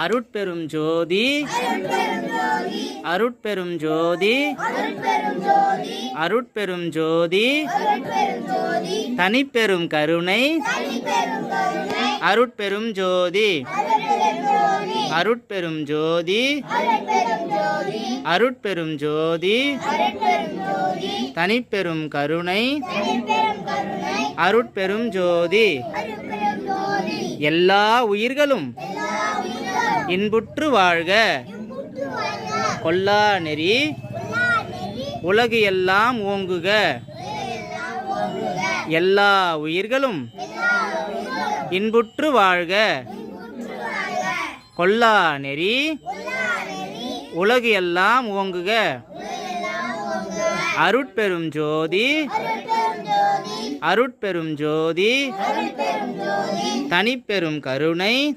அருட்பெரும் ஜோதி. அருட்பெரும் ஜோதி. அருட்பெரும் ஜோதி. தனிப்பெரும் கருணை. அருட்பெரும் ஜோதி. அருட்பெரும் ஜோதி. அருட்பெரும் ஜோதி. தனிப்பெரும் கருணை. அருட்பெரும் ஜோதி. எல்லா உயிர்களும் இன்புற்று வாழ்க. கொல்லா நெறி. உலகு எல்லாம் ஓங்குக. எல்லா உயிர்களும் இன்புற்று வாழ்க. கொல்லா நெறி. உலகு எல்லாம் ஓங்குக. அருட்பெரும் ஜோதி. அருட்பெரும் ஜோதி. தனிப்பெரும் கருணை.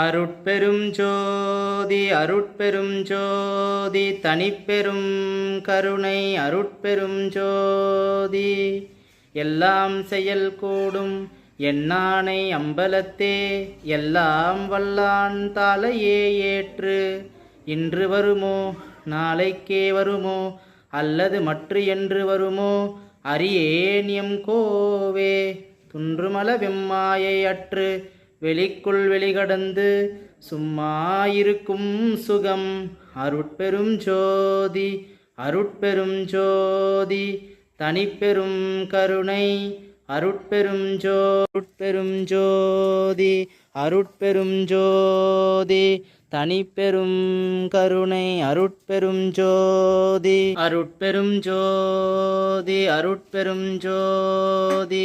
அருட்பெரும் ஜோதி அருட்பெரும் ஜோதி தனிப்பெரும் கருணை அருட்பெரும் ஜோதி. எல்லாம் செயல் கூடும் எண்ணானை அம்பலத்தே எல்லாம் வல்லான் தாலையே ஏற்று. இன்று வருமோ நாளைக்கே வருமோ அல்லது மற்று என்று வருமோ அரியேன் எம் கோவே. துன்றுமல வெம்மாயை அற்று. வெளிக்குள் வெளிகடந்து சும்மா இருக்கும் சுகம். அருட்பெரும் ஜோதி அருட்பெரும் ஜோதி தனிப்பெரும் கருணை. அருட்பெரும் ஜோட்பெரும் ஜோதி அருட்பெரும் ஜோதி தனிப்பெரும் கருணை. அருட்பெரும் ஜோதி அருட்பெரும் ஜோதி அருட்பெரும் ஜோதி.